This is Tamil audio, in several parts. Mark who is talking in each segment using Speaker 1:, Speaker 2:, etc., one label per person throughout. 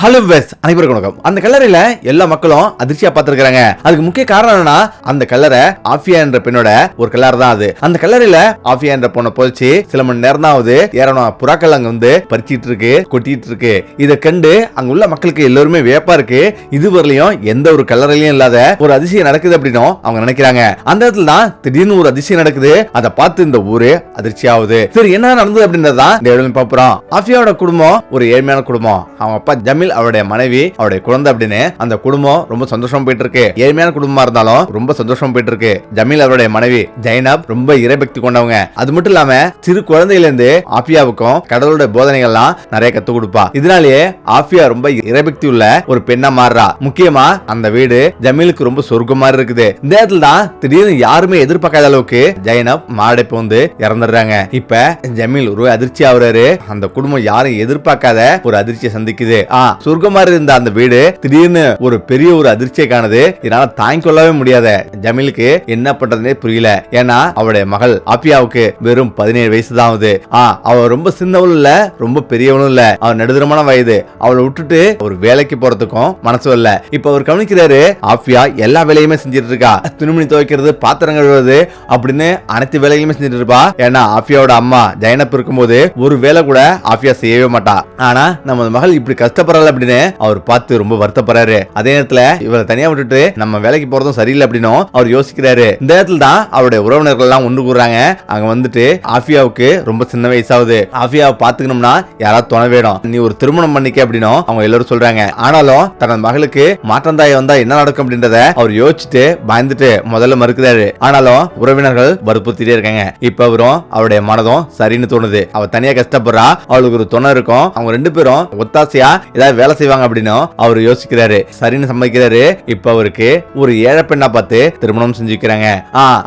Speaker 1: ஹலோ வெஸ் அனைவருக்கும் வணக்கம். அந்த கல்லறையில எல்லா மக்களும் அதிர்ச்சியா பார்த்திருக்காங்க அதுக்கு முக்கிய காரணம் என்னன்னா அந்த கல்லறை ஆஃபியா என்ற பெண்ணோட ஒரு கல்லறை தான் அது. அந்த கல்லறையில ஆஃபியா என்ற பொண்ணை போச்சு சில மணி நேரம் தான் ஆகுது ஏறணும் புறாக்கள் அங்க வந்து பறிச்சிட்டு இருக்கு கொட்டிட்டு இருக்கு. இதை கண்டு அங்க உள்ள மக்களுக்கு எல்லாருமே வியப்பா இருக்கு. இதுவரையிலும் எந்த ஒரு கல்லறையிலும் இல்லாத ஒரு அதிசயம் நடக்குது அப்படின்னும் அவங்க நினைக்கிறாங்க. அந்த இடத்துல தான் திடீர்னு ஒரு அதிசயம் நடக்குது. அதை பார்த்து இந்த ஊரு அதிர்ச்சி ஆகுது சரி என்ன நடந்தது அப்படின்றதான் இந்த இடத்துல பாப்புறோம் ஆஃபியாவோட குடும்பம் ஒரு ஏழ்மையான குடும்பம். அவங்க அப்பா ஜமீல் அவருடைய மனைவி அவருடைய குழந்தை அப்படின்னு அந்த குடும்பம் ரொம்ப சந்தோஷம் போயிட்டு இருக்கு ஏழ்மையான குடும்பமா இருந்தாலும் ரொம்ப சந்தோஷம் போயிட்டு இருக்கு ஜமீல் அவருடைய மனைவி ஜைனப் ரொம்ப இறைபக்தி கொண்டவங்க. அது மட்டும் இல்லாம சிறு குழந்தையில இருந்து ஆஃபியாவுக்கும் கடவுளுடைய போதனைகள்லாம் நிறைய கத்து கொடுப்பா. இதனாலேயே ஆஃபியா ரொம்ப இறைபக்தி உள்ள ஒரு பெண்ணா மாறுறா. முக்கியமா அந்த வீடு ஜமீலுக்கு ரொம்ப சொர்க்கம் மாதிரி இருக்குது. இந்த இடத்துல தான் திடீர்னு யாருமே எதிர்பார்க்காத அளவுக்கு ஜைனப் மாரடைப்பு வந்து இறந்துடுறாங்க. இப்ப ஜமீல் ஒரு அதிர்ச்சி ஆகுறாரு. அந்த குடும்பம் யாரும் எதிர்பார்க்காத ஒரு அதிர்ச்சியை சந்திக்குது. ஆ சொர்க்கம் மாதிரி இருந்த அந்த வீடு திடீர்னு ஒரு பெரிய ஒரு அதிர்ச்சியை காணுது. இதனால தாங்கிக் கொள்ளவே முடியாத. ஜமீலுக்கு என்ன பண்றதுனே புரியல. ஏன்னா அவருடைய மகள் ஆப்பியாவுக்கு வெறும் பதினேழு வயசு தான் ஆகுது. ஆ அவ ரொம்ப சின்னவளும் இல்ல ரொம்ப பெரியவனும் இல்ல. அவன் நடுதரமான வயது. அவளை விட்டுட்டு ஒரு வேலைக்கு போறதுக்கும் மனசு இல்ல. இப்ப அவர் கவனிக்கிறாரு ஆஃபியா எல்லா வேலையுமே செஞ்சுட்டு இருக்கா. துணிமணி துவைக்கிறது பாத்திரம் கழுவுறது அப்படின்னு அனைத்து வேலைகளுமே செஞ்சுட்டு இருப்பா. ஏன்னா ஆஃபியாவோட அம்மா ஜெயனப் இருக்கும்போது ஒரு வேலை கூட ஆஃபியா செய்யவே மாட்டா. ஆனா நம்ம மகள் இப்படி கஷ்டப்படுறல. அப்படின்னு அவர் பார்த்து ரொம்ப வருத்தப்படுறாரு. அதே நேரத்துல இவரை தனியா விட்டுட்டு நம்ம வேலைக்கு போறதும் சரியில்லை அப்படின்னும் அவர் யோசிக்கிறாரு. இந்த இடத்துல தான் அவருடைய உறவினர்கள் எல்லாம் ஒன்று கூடுறாங்க அங்க வந்துட்டு ஆஃபியாவுக்கு ரொம்ப சின்ன வயசாகுது. ஆஃபியாவை பாத்துக்கணும்னா யாராவது துணை வேணும். நீ ஒரு திருமணம் பண்ணிக்க அப்படின்னும் அவங்க எல்லாரும் சொல்றாங்க. ஆனாலும் தனது மகளுக்கு மாற்றந்தாய் வந்தா என்ன நடக்கும் அப்படின்றத அவர் யோசிச்சுட்டு பயந்துட்டு முதல்ல மறுக்கிறாரு. ஆனாலும் உறவினர்கள் வற்புறுத்திட்டே இருக்காங்க. இப்ப அவரும் அவருடைய மனதும் சரின்னு தோணுது. அவ தனியா கஷ்டப்படுறா. அவளுக்கு ஒரு துணை இருக்கும். அவங்க ரெண்டு பேரும் ஒத்தாசையா ஏதாவது வேலை செய்வாங்க அப்படின்னு அவர் யோசிக்கிறாரு. சரின்னு சம்மதிக்கிறாரு. இப்ப அவருக்கு ஒரு ஏழை பெண்ணா பார்த்து திருமணம் செஞ்சுக்கிறாங்க.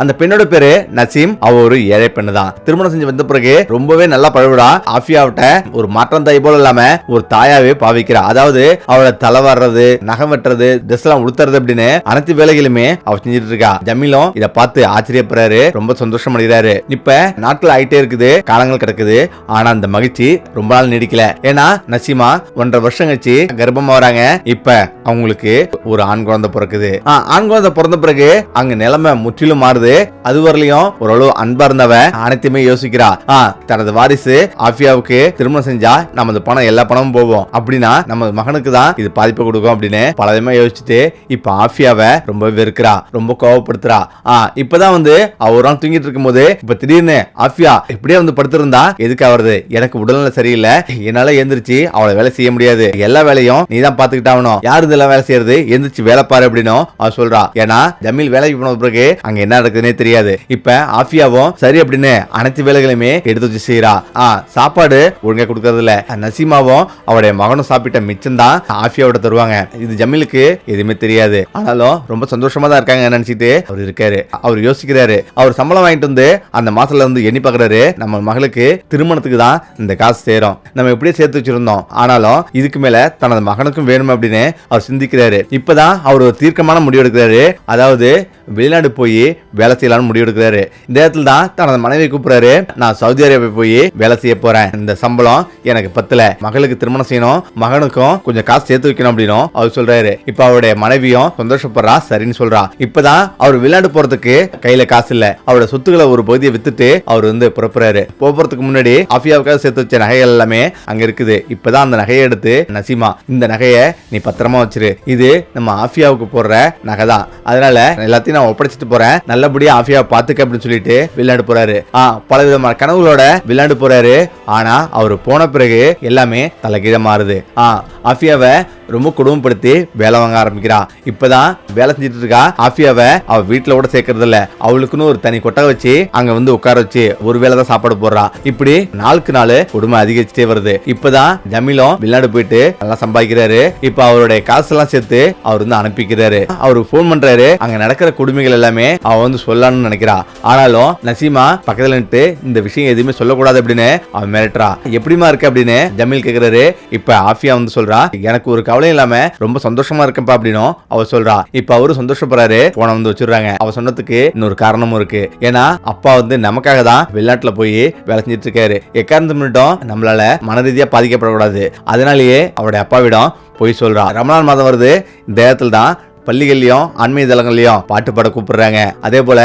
Speaker 1: அந்த பெண்ணோட பேரு நசீம். அவ ஒரு ஏழை பெண்ணு தான் திருமணம் செஞ்சு வந்த பிறகு ரொம்பவே நல்லா பழகுடா ஆஃபியாவிட்ட ஒரு மாற்றம் தாய் போல இல்லாம ஒரு தாயாவே பாவிக்கிறா. அதாவது அவளை தலை வர்றது நகம் வெட்டுறது ட்ரெஸ் எல்லாம் உடுத்துறது அப்படின்னு அனைத்து வேலைகளுமே அவ செஞ்சுட்டு இருக்கா. ஜமீலும் இத பார்த்து ஆச்சரியப்படுறாரு. ரொம்ப சந்தோஷம் அடைகிறாரு. இப்ப நாட்கள் ஆயிட்டே இருக்குது. காலங்கள் கிடக்குது. ஆனா அந்த மகிழ்ச்சி ரொம்ப நாள் நீடிக்கல. ஏன்னா நசீமா ஒன்றரை வருஷம் கழிச்சு கர்ப்பமா வராங்க. இப்ப அவங்களுக்கு ஒரு ஆண் குழந்தை பிறக்குது. ஆண் குழந்தை பிறந்த பிறகு அங்க நிலைமை முற்றிலும் மாறுது. அது வரலையும் ஓரளவு அன்பா இருந்தவ அனைத்தையுமே யோசிக்கிறா. தனது வாரிசு ஆஃபியாவுக்கு திருமணம் செஞ்சா நமது பணம் எல்லா பணமும் போகும். அப்படின்னா நமது மகனுக்கு தான் இது பாதிப்பு கொடுக்கும் அப்படின்னு பலவிதமா யோசிச்சுட்டு இப்ப ஆஃபியாவை ரொம்ப வெறுக்கிறா. ரொம்ப கோவப்படுத்துறா. இப்பதான் வந்து அவரும் தூங்கிட்டு இருக்கும் தூங்கிட்டு இருக்கும்போது இப்ப திடீர்னு ஆஃபியா இப்படியே வந்து படுத்திருந்தா எதுக்கு ஆவறது எனக்கு உடல்நிலை சரியில்லை. என்னால எந்திரிச்சு அவளை வேலை செய்ய முடியாது. எல்லா வேலையும் நீ தான் பாத்துக்கிட்டாவணும் யாரு இதெல்லாம் வேலை செய்யறது? எந்திரிச்சு வேலை பாரு அப்படின்னும் அவன் சொல்றா. ஏன்னா ஜமீல் வேலைக்கு போன பிறகு அங்க என்ன நடக்குதுன்னே தெரியாது. இப்ப ஆஃபியாவும் சரி அப்படின்னு அனைத்து வேலைகளையுமே எடுத்து வச்சு செய்யறா சாப்பாடு ஒழுங்கா கொடுக்கறது இல்ல. நசீமாவும் அவருடைய மகனும் சாப்பிட்ட மிச்சம் தான் ஆஃபியாவோட தருவாங்க. இது ஜமீலுக்கு எதுவுமே தெரியாது. ஆனாலும் ரொம்ப சந்தோஷமா தான் இருக்காங்க நினைச்சிட்டு அவர் இருக்காரு. அவர் யோசிக்கிறாரு. அவர் சம்பளம் வாங்கிட்டு வந்து அந்த மாசத்துல வந்து எண்ணி பாக்குறாரு. நம்ம மகளுக்கு திருமணத்துக்கு தான் இந்த காசு சேரும். நம்ம எப்படியே சேர்த்து வச்சிருந்தோம். ஆனாலும் இதுக்கு மேல தனது மகனுக்கும் வேணும் அப்படின்னு அவர் சிந்திக்கிறாரு. இப்பதான் அவர் ஒரு தீர்க்கமான முடிவு எடுக்கிறாரு அதாவது வெளிநாடு போய் வேலை செய்யலாம்னு முடிவு எடுக்கிறாரு இந்த இடத்துல தான் தனது மனைவி கூப்பிடுறாரு. நான் சவுதி அரேபியா போய் வேலை செய்ய போறேன். இந்த சம்பளம் எனக்கு பத்தல. மகளுக்கு திருமணம் செய்யணும். மகனுக்கும் கொஞ்சம் காசு சேர்த்து வைக்கணும் அப்படின்னும் அவர் சொல்றாரு. இப்ப அவருடைய மனைவியும் சந்தோஷப்படுறா சரின்னு சொல்றா. இப்பதான் அவர் வெளிநாடு போறதுக்கு கையில காசு இல்ல. அவரோட சொத்துக்களை ஒரு பகுதியை வித்துட்டு அவர் வந்து புறப்புறாரு போறதுக்கு முன்னாடி ஆஃபியாவுக்காக சேர்த்து வச்ச நகைகள் எல்லாமே அங்க இருக்குது. இப்பதான் அந்த நகையை எடுத்து நசீமா இந்த நகையை நீ பத்திரமா வச்சிரு. இது நம்ம ஆஃபியாவுக்கு போடுற நகை தான். அதனால எல்லாத்தையும் நான் ஒப்படைச்சிட்டு போறேன். நல்லபடியா ஆஃபியாவை பாத்துக்க அப்படின்னு சொல்லிட்டு விளையாண்டு போறாரு. ஆ பல விதமான கனவுகளோட விளையாண்டு போறாரு. ஆனா அவர் போன பிறகு எல்லாமே தலைகீழ மாறுது. ஆ ஆஃபியாவை ரொம்ப குடும்பப்படுத்தி வேலை வாங்க ஆரம்பிக்கிறா. இப்பதான் வேலை செஞ்சுட்டு இருக்கா. ஆஃபியாவை அவ வீட்டுல கூட சேர்க்கறது இல்ல அவளுக்குன்னு ஒரு தனி கொட்டை வச்சு அங்க வந்து உட்கார வச்சு ஒரு வேளை தான் சாப்பாடு போடுறா. இப்படி நாளுக்கு நாள் குடும்பம் அதிகரிச்சுட்டே வருது. இப்பதான் ஜமீலும் வெளிநாடு போயிட்டு நல்லா சம்பாதிக்கிறாரு. இப்ப அவருடைய காசு எல்லாம் சேர்த்து அவர் வந்து அனுப்பிக்கிறாரு. அவருக்கு போன் பண்றாரு. அங்க நடக்கிற கொடுமைகள் எல்லாமே அவ வந்து சொல்லலாம்னு நினைக்கிறா. ஆனாலும் நசீமா பக்கத்துல நின்று இந்த விஷயம் எதுவுமே சொல்லக்கூடாது அப்படின்னு அவன் மிரட்டுறா. எப்படிமா இருக்கு அப்படின்னு ஜமீல் கேக்குறாரு. இப்ப ஆஃபியா வந்து சொல்றா எனக்கு ஒரு கவலை இல்லாம ரொம்ப சந்தோஷமா இருக்கேன்ப்பா அப்படின்னும் அவ சொல்றா. இப்ப அவரு சந்தோஷப்படுறாரு. போன வந்து வச்சிடுறாங்க. அவ சொன்னதுக்கு இன்னொரு காரணமும் இருக்கு. ஏன்னா அப்பா வந்து நமக்காக தான் வெளிநாட்டுல போய் வேலை செஞ்சுட்டு இருக்காரு. எக்காரணத்து மட்டும் நம்மளால மன ரீதியா பாதிக்கப்படக்கூடாது. அதனாலேயே அவருடைய அப்பாவிடம் போய் சொல்கிறான் ரமலான் மாதம் வருது. இந்த இடத்துல தான் பள்ளிகள்லயும் ஆன்மீக தலங்கள்லயும் பாட்டு பாட கூப்பிடுறாங்க. அதே போல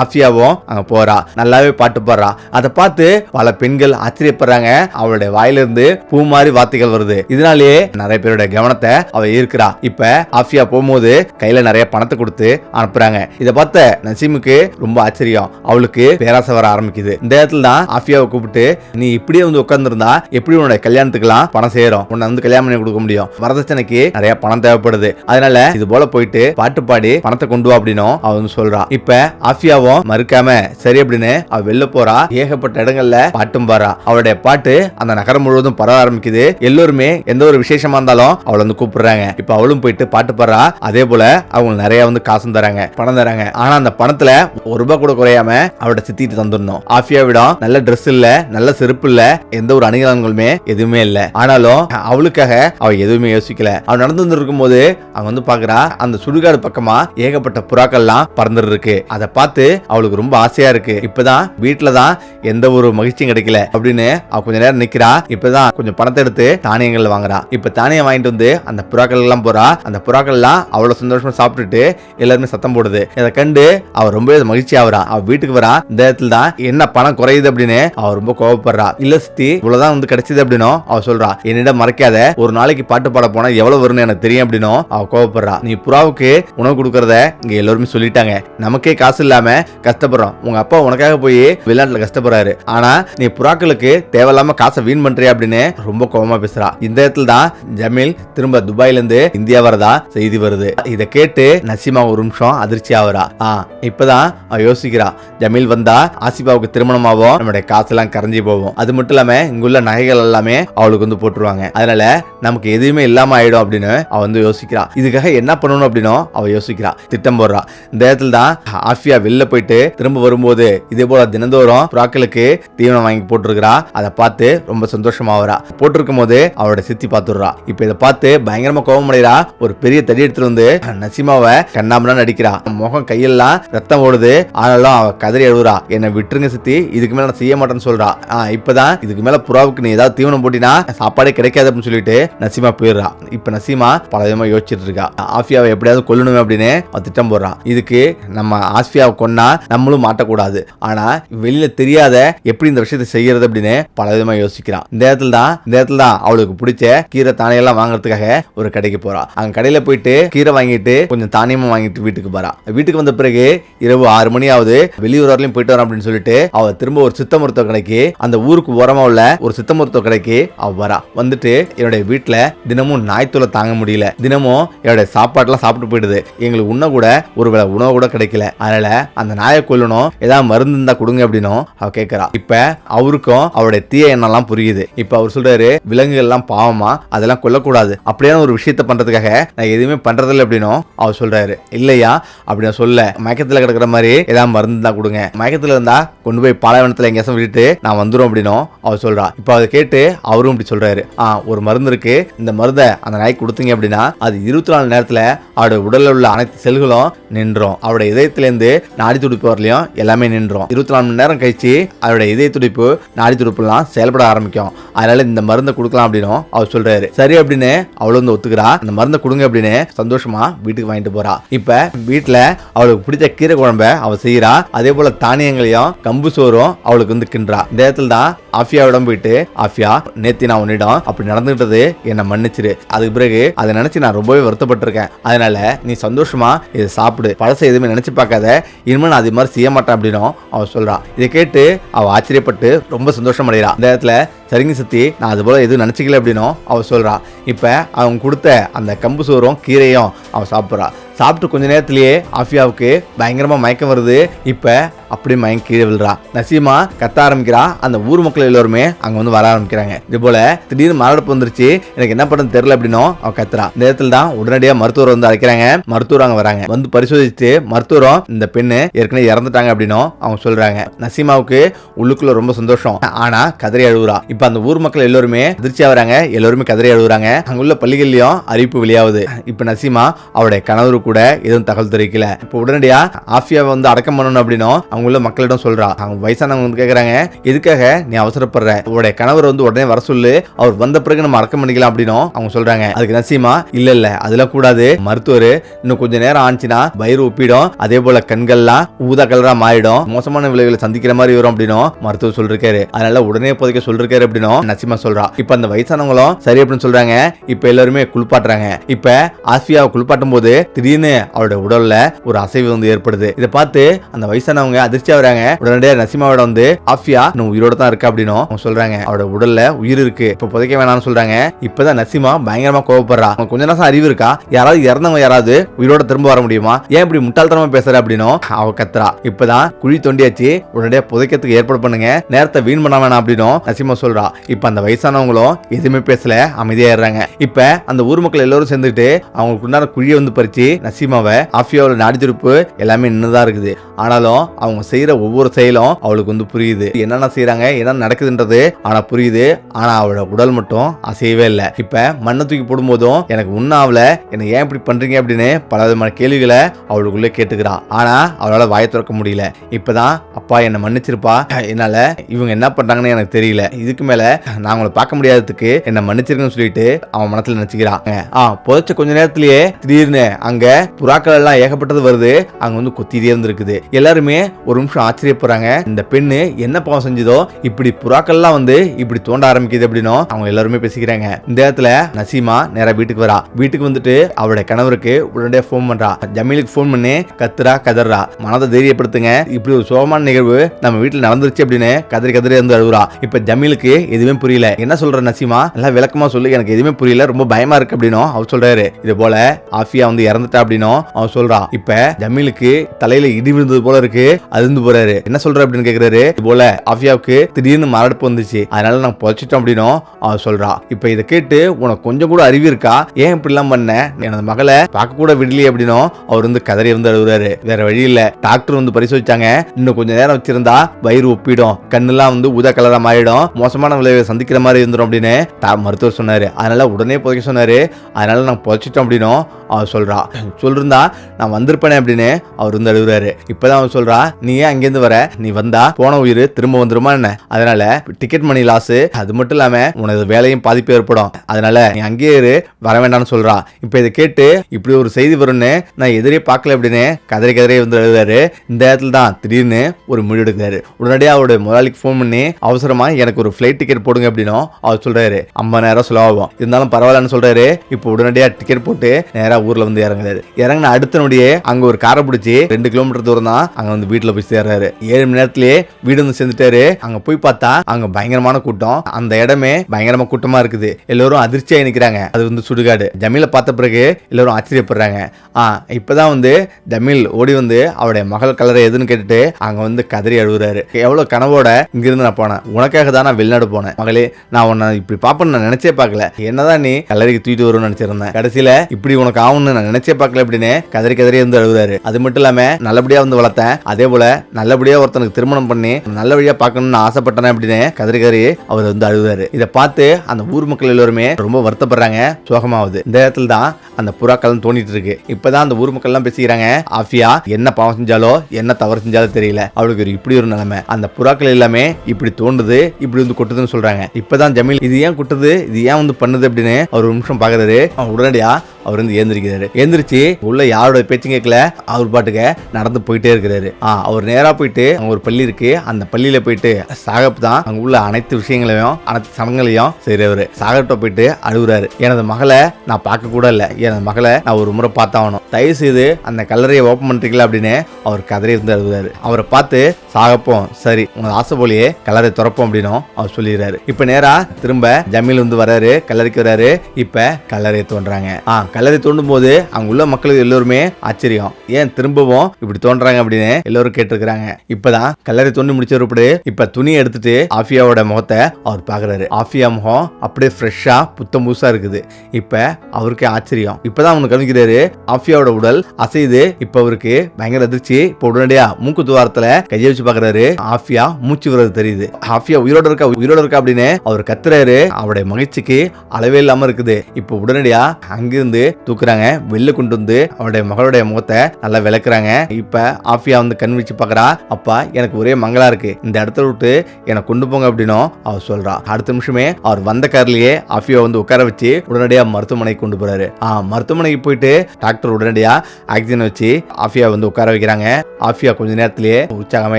Speaker 1: ஆஃபியாவும் அங்க போறா. நல்லாவே பாட்டு பாடுறா. அதை பார்த்து பல பெண்கள் ஆச்சரியப்படுறாங்க. அவளுடைய வாயிலிருந்து பூ மாதிரி வார்த்தைகள் வருது. இதனாலேயே நிறைய பேருடைய கவனத்தை அவ ஈர்க்கிறா. இப்ப ஆஃபியா போகும்போது கையில நிறைய பணத்தை கொடுத்து அனுப்புறாங்க. இதை பார்த்த நசீமுக்கு ரொம்ப ஆச்சரியம். அவளுக்கு பேராசை வர ஆரம்பிக்குது. இந்த இடத்துல தான் ஆஃபியாவை கூப்பிட்டு நீ இப்படியே வந்து உட்கார்ந்துருந்தா எப்படி உன்னோட கல்யாணத்துக்குலாம் பணம் சேரும்? உன்னை வந்து கல்யாணம் பண்ணி கொடுக்க முடியும். வரதட்சணைக்கு நிறைய பணம் தேவைப்படுது. அதனால இது போல போயிட்டு பாட்டு பாடி பணத்தை கொண்டு வா அப்படின்னும் அவன் சொல்றா. இப்ப ஆஃபியாவும் மறுக்காம சரி அப்படின்னு அவ வெளில போறா. ஏகப்பட்ட இடங்கள்ல பாட்டும் பாரா அவளுடைய பாட்டு அந்த நகரம் முழுவதும் பரவ ஆரம்பிக்குது. எல்லோருமே எந்த ஒரு விசேஷமா இருந்தாலும் அவளை வந்து கூப்பிடுறாங்க. இப்ப அவளும் போயிட்டு பாட்டு பாடுறா. அதே போல அவங்களுக்கு நிறைய வந்து காசும் தராங்க பணம் தராங்க. ஆனா அந்த பணத்துல ஒரு ரூபாய் கூட குறையாம அவட சித்திட்டு தந்துடணும். ஆஃபியாவிடம் நல்ல ட்ரெஸ் இல்ல நல்ல செருப்பு இல்ல எந்த ஒரு அணிகலன்களுமே எதுவுமே இல்ல. ஆனாலும் அவளுக்காக அவ எதுவுமே யோசிக்கல. அவ நடந்து வந்து இருக்கும்போது அவன் வந்து பாக்குறா அந்த அந்த சுடுகாடு பக்கமா ஏகப்பட்ட புறாக்கள்லாம் பறந்துட்டு இருக்கு அதை பார்த்து அவளுக்கு ரொம்ப ஆசையா இருக்கு. இப்பதான் வீட்டுல தான் எந்த ஒரு மகிழ்ச்சியும் கிடைக்கல அப்படின்னு அவ கொஞ்ச நேரம் நிக்கிறா. இப்பதான் கொஞ்சம் பணத்தை எடுத்து தானியங்கள் வாங்குறா. இப்ப தானியம் வாங்கிட்டு வந்து அந்த புறாக்கள் எல்லாம் போறா அந்த புறாக்கள் எல்லாம் அவ்வளவு சந்தோஷமா சாப்பிட்டுட்டு எல்லாருமே சத்தம் போடுது. இதை கண்டு அவ ரொம்பவே மகிழ்ச்சி ஆகுறா. அவ வீட்டுக்கு வரா. இந்த இடத்துல தான் என்ன பணம் குறையுது அப்படின்னு அவ ரொம்ப கோவப்படுறா. இல்ல சித்தி இவ்வளவுதான் வந்து கிடைச்சது அப்படின்னும் அவ சொல்றா. என்னிடம் மறைக்காத. ஒரு நாளைக்கு பாட்டு பாட போனா எவ்வளவு வரும்னு எனக்கு தெரியும் அப்படின்னும் அவ கோவப்படுறா. நீ புறா அப்பாவுக்கு உணவு கொடுக்கறத இங்க எல்லாருமே சொல்லிட்டாங்க. நமக்கே காசு இல்லாம கஷ்டப்படுறோம். உங்க அப்பா உனக்காக போய் வெளிநாட்டுல கஷ்டப்படுறாரு. ஆனா நீ புறாக்களுக்கு தேவையில்லாம காசை வீண் பண்றியா அப்படின்னு ரொம்ப கோவமா பேசுறா. இந்த இடத்துல தான் ஜமீல் திரும்ப துபாயில இருந்து இந்தியா வரதா செய்தி வருது. இதை கேட்டு நசீமா ஒரு நிமிஷம் அதிர்ச்சி ஆகுறா. ஆ இப்பதான் யோசிக்கிறா. ஜமீல் வந்தா ஆசிபாவுக்கு திருமணமாவும் நம்மளுடைய காசெல்லாம் கரைஞ்சி போகும் அது மட்டும் இல்லாம இங்குள்ள நகைகள் எல்லாமே அவளுக்கு வந்து போட்டுருவாங்க. அதனால நமக்கு எதுவுமே இல்லாம ஆயிடும் அப்படின்னு அவ வந்து யோசிக்கிறா. இதுக்காக என்ன பண்ணணும் அப்படின்னும் அவள் யோசிக்கிறா திட்டம் போடுறா. இந்த இடத்துல தான் ஆஃபியா வெளில போயிட்டு திரும்ப வரும்போது இதே போல தினந்தோறும் புறாக்களுக்கு தீவனம் வாங்கி போட்டிருக்கிறா. அதை பார்த்து ரொம்ப சந்தோஷமாவறா போட்டிருக்கும் போது அவளோட சித்தி பார்த்துடுறா. இப்போ இதை பார்த்து பயங்கரமா கோபம் அடைகிறா ஒரு பெரிய தடி எடுத்துட்டு வந்து நசிமாவை கண்ணாமலாம் நடிக்கிறா. முகம் கையெல்லாம் ரத்தம் ஓடுது. ஆனாலும் அவ கதறி எழுதுறா என்னை விட்டுருங்க சித்தி. இதுக்கு மேல நான் செய்ய மாட்டேன்னு சொல்றா. ஆ, இப்பதான் இதுக்கு மேல புறாவுக்கு நீ ஏதாவது தீவனம் போட்டினா சாப்பாடே கிடைக்காது அப்படின்னு சொல்லிட்டு நசீமா போயிடுறா. இப்ப நசீமா பல விதமா யோசிச்சுட்டு இருக்கா. ஆஃபியாவை எப்படியாவது கொல்லணும் அப்படின்னு அவன் திட்டம் போடுறான். இதுக்கு நம்ம ஆஸ்பியாவை கொன்னா நம்மளும் மாட்டக்கூடாது. ஆனா வெளியில தெரியாத எப்படி இந்த விஷயத்தை செய்யறது அப்படின்னு பல விதமா யோசிக்கிறான். இந்த இடத்துல தான் இந்த இடத்துல தான் அவளுக்கு பிடிச்ச கீரை தானியெல்லாம் வாங்குறதுக்காக ஒரு கடைக்கு போறா. அங்க கடையில போயிட்டு கீரை வாங்கிட்டு கொஞ்சம் தானியமும் வாங்கிட்டு வீட்டுக்கு போறா. வீட்டுக்கு வந்த பிறகு இரவு ஆறு மணி ஆகுது வெளியூர் வரலையும் போயிட்டு வரான் அப்படின்னு சொல்லிட்டு அவ திரும்ப ஒரு சித்த மருத்துவ கடைக்கு அந்த ஊருக்கு ஓரமா உள்ள ஒரு சித்த மருத்துவ கடைக்கு அவ வரா. வந்துட்டு என்னுடைய வீட்டுல தினமும் நாய்த்தொலை தாங்க முடியல. தினமும் என்னுடைய சாப்பாடுலாம் சாப்பிட்டு போயிடுது. எங்களுக்கு உண்ண கூட ஒருவேளை உணவு கூட கிடைக்கல. அதனால அந்த நாயை கொல்லணும். ஏதாவது மருந்து இருந்தா கொடுங்க அப்படின்னும் அவ கேட்கறா இப்ப அவருக்கும் அவருடைய தீய எண்ணெல்லாம் புரியுது. இப்ப அவர் சொல்றாரு விலங்குகள் எல்லாம் பாவமா அதெல்லாம் கொல்லக்கூடாது. அப்படியான ஒரு விஷயத்த பண்றதுக்காக நான் எதுவுமே பண்றதில்ல அப்படின்னும் அவர் சொல்றாரு. இல்லையா? அப்படின்னு சொல்ல மயக்கத்துல கிடக்குற மாதிரி ஏதாவது மருந்து தான் கொடுங்க. மயக்கத்துல இருந்தா கொண்டு போய் பாலைவனத்துல எங்கேயாச்சும் விட்டுட்டு நான் வந்துடும் அப்படின்னும் அவர் சொல்றா. இப்போ அதை கேட்டு அவரும் இப்படி சொல்றாரு. ஆ ஒரு மருந்து இருக்கு. இந்த மருந்தை அந்த நாய்க்கு கொடுத்தீங்க அப்படின்னா அது இருபத்தி நாலு நேரத்துல அவருடைய உடலில் உள்ள அனைத்து செல்களும் நின்றோம். அவருடைய இதயத்திலேருந்து நாடி துடிப்பு வரலையும் எல்லாமே நின்றோம். இருபத்தி நாலு மணி நேரம் கழிச்சு அவருடைய இதய துடிப்பு நாடி துடிப்புலாம் செயல்பட ஆரம்பிக்கும். அதனால இந்த மருந்தை கொடுக்கலாம் அப்படின்னும் அவர் சொல்றாரு. சரி அப்படின்னு அவளும் வந்து ஒத்துக்கிறா. அந்த மருந்தை கொடுங்க அப்படின்னு சந்தோஷமா வீட்டுக்கு வாங்கிட்டு போறா. இப்ப வீட்டுல அவளுக்கு பிடிச்ச கீரை குழம்ப அவ செய்யறா அதே போல தானியங்களையும் கம்பு சோறும் அவளுக்கு வந்து கின்றா இந்த இடத்துல தான் ஆஃபியாவிடம் போயிட்டு ஆஃபியா நேத்தி நான் உன்னிடம் அப்படி நடந்துகிட்டது என்னை மன்னிச்சிரு. அதுக்கு பிறகு அதை நினைச்சு நான் ரொம்பவே வருத்தப்பட்டிருக்கேன். அதனால நீ சந்தோஷமா இதை சாப்பிடு. பழசை எதுவுமே நினைச்சு பார்க்காத. இனிமேல் நான் அது மாதிரி செய்ய மாட்டேன் அப்படின்னும் அவன் சொல்றான் இதை கேட்டு அவ ஆச்சரியப்பட்டு ரொம்ப சந்தோஷம் அடைகிறான் இந்த இடத்துல சரிங்க சத்தி நான் அது போல எதுவும் நினச்சிக்கல அப்படின்னும் அவள் சொல்கிறான் இப்போ அவங்க கொடுத்த அந்த கம்பு சோறும் கீரையும் அவன் சாப்பிட்றா. சாப்பிட்டு கொஞ்ச நேரத்திலேயே ஆஃபியாவுக்கு பயங்கரமாக மயக்கம் வருது. இப்போ அப்படியே மயங்க கீழே விழுறா. நசீமா கத்த ஆரம்பிக்கிறா. அந்த ஊர் மக்கள் எல்லோருமே அங்கே வந்து வர ஆரம்பிக்கிறாங்க. இது போல திடீர்னு மரடப்பு வந்துருச்சு எனக்கு என்ன பண்ணுறது தெரியல அப்படின்னும் அவ கத்துறா. இந்த தான் உடனடியாக மருத்துவர் வந்து அழைக்கிறாங்க. மருத்துவர் அங்கே வராங்க. வந்து பரிசோதித்து மருத்துவரும் இந்த பெண்ணு ஏற்கனவே இறந்துட்டாங்க அப்படின்னும் அவங்க சொல்றாங்க. நசீமாவுக்கு உள்ளுக்குள்ள ரொம்ப சந்தோஷம். ஆனா கதறி அழுகுறா இப்போ அந்த ஊர் மக்கள் எல்லாருமே அதிர்ச்சியா வராங்க. எல்லோருமே கதறி அழுகுறாங்க அங்குள்ள பள்ளிகள்லயும் அறிவிப்பு வெளியாகுது. இப்போ நசீமா அவருடைய கணவருக்கு கூட எதுவும் தகவல் தெரிவிக்கல. இப்போ உடனடியா ஆஃபியாவை வந்து அடக்கம் பண்ணணும் அப்படின்னும் அவங்க உள்ள மக்களிடம் சொல்றா. அவங்க வயசானவங்க வந்து கேக்குறாங்க எதுக்காக நீ அவசரப்படுற? உடைய கணவர் வந்து உடனே வர சொல்லு. அவர் வந்த பிறகு நம்ம அடக்கம் பண்ணிக்கலாம் அப்படின்னும் அவங்க சொல்றாங்க. அதுக்கு நசீமா இல்ல இல்ல அதெல்லாம் கூடாது. மருத்துவர் இன்னும் கொஞ்ச நேரம் ஆனிச்சுன்னா வயிறு ஒப்பிடும். அதே போல கண்கள்லாம் ஊதா கலரா மாறிடும். மோசமான விளைவுகளை சந்திக்கிற மாதிரி வரும் அப்படின்னும் மருத்துவர் சொல்லிருக்காரு. அதனால உடனே புதைக்க சொல்லிருக்காரு அப்படின்னும் நசிமா சொல்றா. இப்ப அந்த வயசானவங்களும் சரி அப்படின்னு சொல்றாங்க. இப்ப எல்லாருமே குளிப்பாட்டுறாங்க. இப்ப ஆசியாவை குளிப்பாட்டும் போது திடீர்னு அவரோட உடல்ல ஒரு அசைவு வந்து ஏற்படுது. இதை பார்த்து அந்த வயசானவங்க அதிர்ச்சியா வராங்க. உடனடியாக நசிமாவோட வந்து ஆஃபியா இன்னும் உயிரோட தான் இருக்கா அப்படின்னு அவங்க சொல்றாங்க. அவரோட உடல்ல உயிர் இருக்கு. இப்ப புதைக்க வேணாம்னு சொல்றாங்க. இப்பதான் நசிமா பயங்கரமா கோவப்படுறா. அவங்க கொஞ்ச நேரம் அறிவு இருக்கா? யாராவது இறந்தவங்க யாராவது உயிரோட திரும்ப வர முடியுமா? ஏன் இப்படி முட்டாள்தனமா பேசுற அப்படின்னு அவ கத்துறா. இப்பதான் குழி தொண்டியாச்சு. உடனடியாக புதைக்கிறதுக்கு ஏற்பாடு பண்ணுங்க. நேரத்தை வீண் பண்ண வேணாம் அப்படின்னும் நசிமா சொல்றா. இப்ப அந்த வயசானவங்களும் எதுவுமே பேசல அமைதியாயிடுறாங்க. இப்ப அந்த ஊர் மக்கள் எல்லாரும் சேர்ந்துட்டு அவங்களுக்கு உண்டான குழியை வந்து பறிச்சு நசீமாவை ஆஃபியாவில் நாடித்திருப்பு எல்லாமே நின்றுதான் இருக்குது. ஆனாலும் அவங்க செய்யற ஒவ்வொரு செயலும் அவளுக்கு வந்து புரியுது. என்னென்ன செய்யறாங்க என்ன நடக்குதுன்றது ஆனா புரியுது. ஆனா அவளோட உடல் மட்டும் அசையவே இல்லை. இப்ப மண்ணை தூக்கி போடும்போதும் எனக்கு ஒன்னும் ஆகல என்ன ஏன் இப்படி பண்றீங்க அப்படின்னு பல விதமான கேள்விகளை அவளுக்குள்ளே கேட்டுக்கிறா. ஆனா அவளால வாயை திறக்க முடியல. இப்பதான் அப்பா என்னை மன்னிச்சிருப்பா. என்னால இவங்க என்ன பண்றாங்கன்னு எனக்கு தெரியல. இதுக்கு மேல நான் உங்களை பார்க்க முடியாததுக்கு என்னை மன்னிச்சிருக்கேன்னு சொல்லிட்டு அவன் மனத்தில் நினைச்சுக்கிறான். ஆ புதைச்ச கொஞ்ச நேரத்திலேயே திடீர்னு அங்க புறாக்கள் எல்லாம் ஏகப்பட்டது வருது. அங்க வந்து கொத்திட்டே இருந்திருக்குது. எல்லாருமே ஒரு நிமிஷம் ஆச்சரியப்படுறாங்க. இந்த பெண்ணு என்ன பாவம் செஞ்சதோ? இப்படி புறாக்கள்லாம் வந்து இப்படி தோண்ட ஆரம்பிக்குது அப்படின்னும் அவங்க எல்லாருமே பேசிக்கிறாங்க. இந்த இடத்துல நசீமா நேரா வீட்டுக்கு வரா. வீட்டுக்கு வந்துட்டு அவளுடைய கணவருக்கு உடனடியாக ஃபோன் பண்றா. ஜமீலுக்கு ஃபோன் பண்ணி கத்துறா கதறா. மனதை தைரியப்படுத்துங்க. இப்படி ஒரு சோகமான நிகழ்வு நம்ம வீட்டில் நடந்துருச்சு அப்படின்னு கதறி கதறி இருந்து அழுகுறா. இப்ப ஜமீலுக்கு எதுவுமே புரியல. என்ன சொல்ற நசீமா? எல்லாம் விளக்கமா சொல்லு. எனக்கு எதுவுமே புரியல. ரொம்ப பயமா இருக்கு அப்படின்னும் அவர் சொல்றாரு. இது போல ஆஃபியா வந்து இறந்துட்டா அப்படின்னும் அவன் சொல்றா இப்ப ஜமீலுக்கு தலையில இடி விழுந்தது போல இருக்கு அதிர்ந்து போறாரு. என்ன சொல்ற? அப்படின்னு கேக்குறாரு. இது போல ஆஃபியாவுக்கு திடீர்னு மரடுப்பு வந்துச்சு. அதனால நான் புதைச்சிட்டோம் அப்படின்னும் அவன் சொல்றா. இப்ப இதை கேட்டு உனக்கு கொஞ்சம் கூட அறிவு இருக்கா? ஏன் இப்படி எல்லாம் பண்ண எனது மகளை பார்க்க கூட விடலையே அப்படின்னும் அவர் வந்து கதறி வந்து அழுகுறாரு. வேற வழி இல்ல. டாக்டர் வந்து பரிசோதிச்சாங்க. இன்னும் கொஞ்ச நேரம் வச்சிருந்தா வயிறு ஒப்பிடும். கண்ணெல்லாம் வந்து ஊதா கலரா மாறிடும். மோசமான விளைவை சந்திக்கிற மாதிரி இருந்துடும் அப்படின்னு மருத்துவர் சொன்னாரு. அதனால உடனே புதைக்க சொன்னாரு. அதனால நான் புதைச்சிட்டோம் அப்படின்னும் அவர் சொல்றா. சொல்லிருந்தா நான் வந்திருப்பேனே அப்படின்னு அவர் வந்து அழுகுறாரு. இப்பதான் அவர் சொல்றா நீ ஏன் அங்கேருந்து வர? நீ வந்தா போன உயிர் திரும்ப வந்துருமா என்ன? அதனால டிக்கெட் மணி லாஸ் அது மட்டும் இல்லாம உனது வேலையும் பாதிப்பு ஏற்படும். அதனால நீ அங்கேயே இரு வர வேண்டாம்னு சொல்றா. இப்ப இதை கேட்டு இப்படி ஒரு செய்தி வரும்னு நான் எதிரே பார்க்கல அப்படின்னு கதறி கதறி வந்து எழுதுறாரு இந்த இடத்துல தான் திடீர்னு ஒரு முடிவு எடுக்கிறாரு. உடனடியாக அவருடைய முதலாளிக்கு ஃபோன் பண்ணி அவசரமா எனக்கு ஒரு ஃப்ளைட் டிக்கெட் போடுங்க அப்படின்னும் அவர் சொல்றாரு. ஐம்பதாயிரம் செலவாகும். இருந்தாலும் பரவாயில்லன்னு சொல்றாரு. இப்போ உடனடியாக டிக்கெட் போட்டு நேராக ஊரில் வந்து இறங்குறாரு. இறங்கின அடுத்த நொடியே அங்க ஒரு காரை பிடிச்சி ரெண்டு கிலோமீட்டர் தூரம் தான் அங்க வந்து வீட்டுல போய் சேர்றாரு. ஏழு மணி நேரத்திலேயே வீடு வந்து சேர்ந்துட்டாரு. அங்க போய் பார்த்தா அங்க பயங்கரமான கூட்டம். அந்த இடமே பயங்கரமா கூட்டமா இருக்குது. எல்லாரும் அதிர்ச்சியா நிக்கிறாங்க. அது வந்து சுடுகாடு. ஜமீல பார்த்த பிறகு எல்லாரும் ஆச்சரியப்படுறாங்க. ஆ இப்பதான் வந்து ஜமீல் ஓடி வந்து அவருடைய மகள் கலரை எதுன்னு கேட்டுட்டு அங்க வந்து கதறி அழுகுறாரு. எவ்வளவு கனவோட இங்கிருந்து நான் போனேன். உனக்காக தான் நான் வெளிநாடு போனேன். மகளே நான் உன்னை இப்படி பாப்பேன்னு நான் நினைச்சே பார்க்கல. என்னதான் நீ கல்லறைக்கு தூக்கிட்டு வரும்னு நினைச்சிருந்தேன். கடைசியில இப்படி உனக்கு ஆகும்னு நான் நினைச்சே பார்க்கல. அப்படின்னு கதறி கதறி வந்து அழுகுறாரு. அது மட்டும் இல்லாம நல்லபடியா வந்து வளர்த்தேன். அதே போல நல்லபடியா ஒருத்தனுக்கு திருமணம் பண்ணி நல்லபடியா பார்க்கணும்னு ஆசைப்பட்டேன் அப்படின்னு கதறி கதறி அவர் வந்து அழுகுறாரு. இதை பார்த்து அந்த ஊர் மக்கள் எல்லாருமே ரொம்ப வருத்தப்படுறாங்க. சோகமாவது இந்த இடத்துல தான் அந்த புறாக்கள் தோண்டிட்டு இருக்கு. இப்பதான் அந்த ஊர் மக்கள் எல்லாம் பேசிக்கிறாங்க. ஆஃபியா என்ன பாவம் செஞ்சாலோ என்ன தவறு செஞ்சாலும் தெரியல. அவளுக்கு ஒரு இப்படி ஒரு நிலைமை. அந்த புறாக்கள் எல்லாமே இப்படி தோண்டுது இப்படி வந்து கொட்டுதுன்னு சொல்றாங்க. இப்பதான் ஜமீல் இது ஏன் கொட்டுது இது ஏன் வந்து பண்ணுது அப்படின்னு அவர் ஒரு நிமிஷம் பாக்குறாரு அவன் உடனடியா அவர் வந்து ஏந்திரிக்கிறாரு. எந்திரிச்சு உள்ள யாரோட பேச்சும் கேட்கல. அவர் பாட்டுக்கு நடந்து போயிட்டே இருக்கிறாரு. ஆ அவர் நேரா போயிட்டு அங்க ஒரு பள்ளி இருக்கு. அந்த பள்ளியில போயிட்டு சாகப் தான் அங்க உள்ள அனைத்து விஷயங்களையும் அனைத்து சடங்குகளையும் செய்றவரு. சாகப்ட போயிட்டு அழுகுறாரு. எனது மகளை நான் பார்க்க கூட இல்ல. எனது மகளை நான் ஒரு முறை பார்த்தாகணும். தயவு செய்து அந்த கல்லறையை ஓப்பன் பண்றீங்களா? அப்படின்னு அவர் கதறி இருந்து அழுகுறாரு. அவரை பார்த்து சாகப்போம். சரி உங்க ஆசை போலயே கல்லறை திறப்போம் அப்படின்னும் அவர் சொல்லிடுறாரு. இப்ப நேரா திரும்ப ஜமீல் வந்து வராரு கல்லறைக்கு வராரு இப்ப கல்லறையை தோன்றாங்க ஆ கல்லறை தோண்டும் போது அங்க உள்ள மக்களுக்கு எல்லோருமே ஆச்சரியம். ஏன் திரும்பவும் இப்படி தோன்றாங்க? அப்படின்னு எல்லோரும் கேட்டிருக்கிறாங்க. இப்பதான் கல்லறை தோண்டி முடிச்சிருப்படு இப்ப துணி எடுத்துட்டு ஆஃபியாவோட முகத்தை அவர் பாக்குறாரு ஆஃபியா முகம் அப்படியே ஃப்ரெஷ்ஷா புத்தம் புதுசா இருக்குது. இப்ப அவருக்கு ஆச்சரியம். இப்பதான் அவனு கவனிக்கிறாரு. ஆஃபியாவோட உடல் அசையுது. இப்ப அவருக்கு பயங்கர அதிர்ச்சி. இப்ப உடனடியா மூக்கு துவாரத்துல கையை வச்சு பாக்குறாரு ஆஃபியா மூச்சு விடுறது தெரியுது. ஆஃபியா உயிரோட இருக்கா? உயிரோட இருக்கா அப்படின்னு அவர் கத்துறாரு. அவருடைய மகிழ்ச்சிக்கு அளவே இல்லாம இருக்குது. இப்ப உடனடியா அங்கிருந்து தூக்குறாங்க வெளில கொண்டு வந்து அவருடைய மகளுடைய முகத்தை நல்லா விளக்குறாங்க. இப்ப ஆஃபியா வந்து கண் வச்சு பாக்குறா அப்பா எனக்கு ஒரே மங்களா இருக்கு. இந்த இடத்துல விட்டு என்னை கொண்டு போங்க அப்படின்னும் அவர் சொல்றா. அடுத்த நிமிஷமே அவர் வந்த கார்லயே ஆஃபியா வந்து உட்கார வச்சு உடனடியா மருத்துவமனைக்கு கொண்டு போறாரு. ஆ மருத்துவமனைக்கு போயிட்டு டாக்டர் உடனடியா ஆக்சிஜன் வச்சு ஆஃபியா வந்து உட்கார வைக்கிறாங்க. ஆஃபியா கொஞ்ச நேரத்திலேயே உற்சாகமா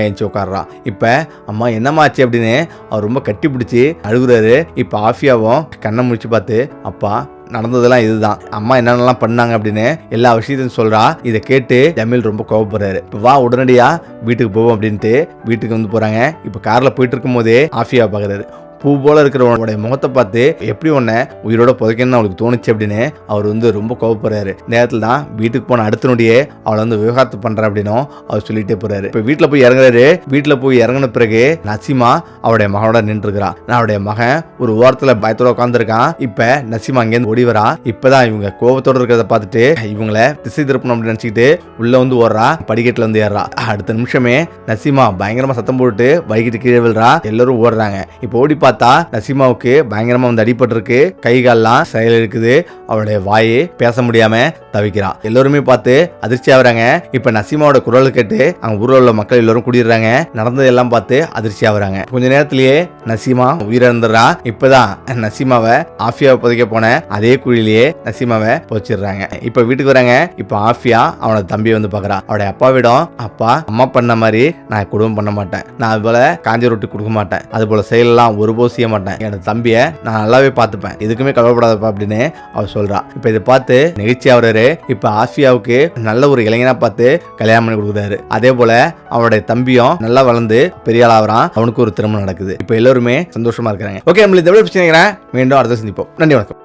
Speaker 1: எழுந்து உட்கார்றா. இப்ப அம்மா என்னம்மா ஆச்சு அப்படின்னு அவர் ரொம்ப கட்டி பிடிச்சி அழுகுறாரு. இப்ப ஆஃபியாவும் கண்ணை முடிச்சு பார்த்து அப்பா நடந்ததெல்லாம் இதுதான். அம்மா என்னென்னலாம் பண்ணாங்க அப்படின்னு எல்லா விஷயத்தையும் சொல்கிறா இதை கேட்டு ஜமீல் ரொம்ப கோவப்படுறாரு. இப்போ வா உடனடியாக வீட்டுக்கு போவோம் அப்படின்ட்டு வீட்டுக்கு வந்து போகிறாங்க இப்போ காரில் போயிட்டு இருக்கும் போதே ஆஃபியா பார்க்குறாரு பூ போல இருக்கிற உன்னுடைய முகத்தை பார்த்து எப்படி உன்னை உயிரோட புதைக்கணும்னு அவளுக்கு தோணுச்சு அப்படின்னு அவர் வந்து ரொம்ப கோவப்படுறாரு. நேரத்தில் தான் வீட்டுக்கு போன அடுத்த நொடியே அவளை வந்து விவகாரத்து பண்றேன் அப்படின்னும் அவர் சொல்லிட்டே போறாரு. இப்போ வீட்டில் போய் இறங்குறாரு. வீட்டில் போய் இறங்கின பிறகு நசிமா அவருடைய மகனோட நின்றுக்கிறா நான் அவருடைய மகன் ஒரு ஓரத்தில் பயத்தோட உட்காந்துருக்கான் இப்போ நசிமா அங்கேருந்து ஓடி வரா. இப்போதான் இவங்க கோபத்தோடு இருக்கிறத பார்த்துட்டு இவங்கள திசை திருப்பணும் அப்படின்னு நினச்சிக்கிட்டு உள்ள வந்து ஓடுறா. படிக்கட்டில் வந்து ஏறா அடுத்த நிமிஷமே நசிமா பயங்கரமாக சத்தம் போட்டு வழிகிட்டு கீழே விழுறா. எல்லாரும் ஓடுறாங்க. இப்போ ஓடி பார்த்து பார்த்தா நசிமாவுக்கு பயங்கரமா வந்து அடிபட்டிருக்கு. கை கால்லாம் செயல் இருக்குது. அவளுடைய வாயே பேச முடியாம தவிக்கிறா. எல்லாருமே பார்த்து அதிர்ச்சி ஆகுறாங்க. இப்ப நசீமாவோட குரல் கேட்டு அங்க ஊர்ல உள்ள மக்கள் எல்லாரும் குடிடுறாங்க. நடந்தது எல்லாம் பார்த்து அதிர்ச்சி ஆகுறாங்க. கொஞ்ச நேரத்திலேயே நசீமா உயிரிழந்துடுறா. இப்பதான் நசீமாவை ஆஃபியாவை புதைக்க போன அதே குழியிலேயே நசீமாவை புதைச்சிடுறாங்க. இப்ப வீட்டுக்கு வராங்க. இப்ப ஆஃபியா அவனோட தம்பி வந்து பாக்குறா. அவருடைய அப்பாவிடம் அப்பா அம்மா பண்ண மாதிரி நான் குடும்பம் பண்ண மாட்டேன். நான் அது போல காஞ்ச ரொட்டி கொடுக்க மாட்டேன். அது போல செயலெல்லாம் ஒருபோது யோசிக்க மாட்டேன். எனது தம்பியை நான் நல்லாவே பார்த்துப்பேன். எதுக்குமே கவலைப்படாதப்பா அப்படின்னு அவர் சொல்றா. இப்ப இதை பார்த்து நெகிழ்ச்சி ஆகுறாரு. இப்ப ஆசியாவுக்கு நல்ல ஒரு இளைஞனா பார்த்து கல்யாணம் பண்ணி கொடுக்குறாரு. அதே போல அவனுடைய தம்பியும் நல்லா வளர்ந்து பெரிய ஆளாகிறான் அவனுக்கு ஒரு திருமணம் நடக்குது. இப்ப எல்லாருமே சந்தோஷமா இருக்கிறாங்க. ஓகே நம்மளுக்கு எவ்வளோ பிரச்சனை மீண்டும் அடுத்த சந்திப்போம். நன்றி வணக்கம்.